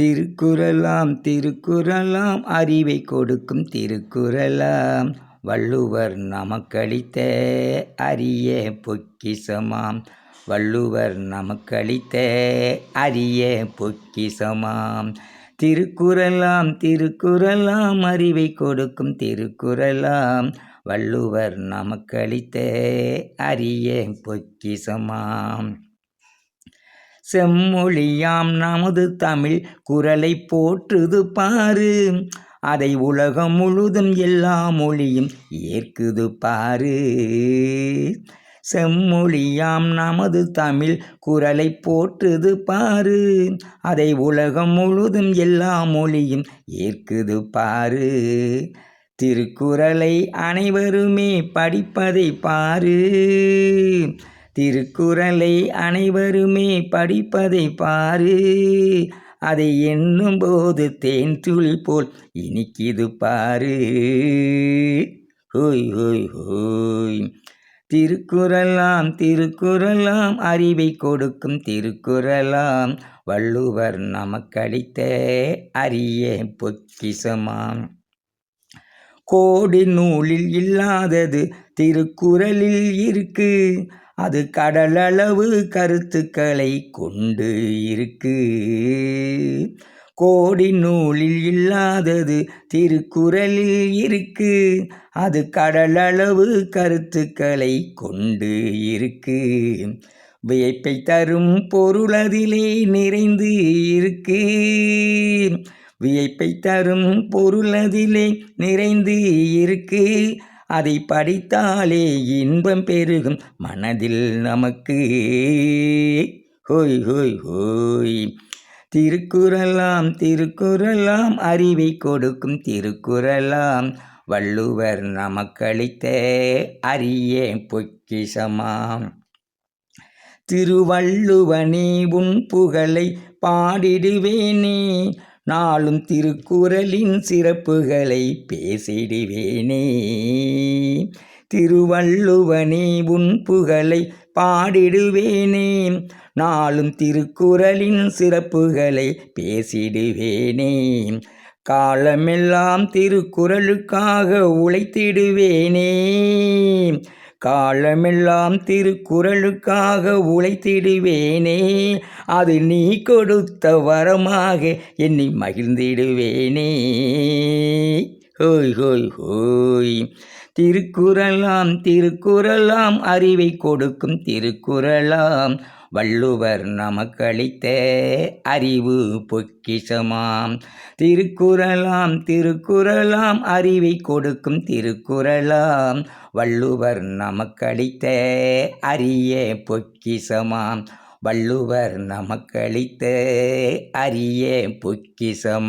திருக்குறளாம் திருக்குறளாம் அறிவை கொடுக்கும் திருக்குறளாம். வள்ளுவர் நமக்களித்த அரிய பொக்கிசமாம் வள்ளுவர் நமக்களித்த அரிய பொக்கிசமாம் திருக்குறளாம் திருக்குறளாம் அறிவை கொடுக்கும் திருக்குறளாம். வள்ளுவர் நமக்களித்த அரிய பொக்கிசமாம் செம்மொழியாம் நமது தமிழ் குரலை போற்றுது பாரு. அதை உலகம் முழுதும் எல்லா மொழியும் ஏற்குது பாரு. செம்மொழியாம் நமது தமிழ் குரலை போற்றுது பாரு. அதை உலகம் முழுதும் எல்லா மொழியும் ஏற்குது பாரு. திருக்குறளை அனைவருமே படிப்பதை பாரு. திருக்குறளை அனைவருமே படிப்பதை பாரு. அதை எண்ணும்போது தேன் துளி போல் இனிக்கிது பாரு. ஹோய் ஹோய் ஹோய். திருக்குறளாம் திருக்குறளாம் அறிவை கொடுக்கும் திருக்குறளாம். வள்ளுவர் நமக்களித்த அரிய பொக்கிசமாம் கோடி நூலில் இல்லாதது திருக்குறளில் இருக்கு. அது கடலளவு கருத்துக்களை கொண்டு இருக்கு. கோடி நூலில் இல்லாதது திருக்குறளில் இருக்கு. அது கடலளவு கருத்துக்களை கொண்டு இருக்கு. வியப்பை தரும் பொருளதிலே நிறைந்து இருக்கு. வியப்பை தரும் பொருளதிலே நிறைந்து இருக்கு. அதை படித்தாலே இன்பம் பெருகும் மனதில் நமக்கு. ஹோய் ஹோய் ஹோய். திருக்குறளாம் திருக்குறளாம் அறிவை கொடுக்கும் திருக்குறளாம். வள்ளுவர் நமக்களித்த அரிய பொக்கிசமாம் திருவள்ளுவனே உன் புகழை பாடிடுவேனே. நாளும் திருக்குறளின் சிறப்புகளை பேசிடுவேனே. திருவள்ளுவனே உன் புகழை பாடிடுவேனே. நாளும் திருக்குறளின் சிறப்புகளை பேசிடுவேனே. காலமெல்லாம் திருக்குறளுக்காக உழைத்திடுவேனே. காலமெல்லாம் திருக்குறளுக்காக உழைத்திடுவேனே அது நீ கொடுத்த வரமாக எண்ணி மகிழ்ந்திடுவேனே. ஹோய் ஹோய் ஹோய். திருக்குறளாம் திருக்குறளாம் அறிவை கொடுக்கும் திருக்குறளாம். வள்ளுவர் நமக்களித்த அறிவு பொக்கிசமாம் திருக்குறளாம் திருக்குறளாம் அறிவை கொடுக்கும் திருக்குறளாம். வள்ளுவர் நமக்களித்த அரிய பொக்கிசமாம் வள்ளுவர் நமக்களித்த அரிய பொக்கிசமாம்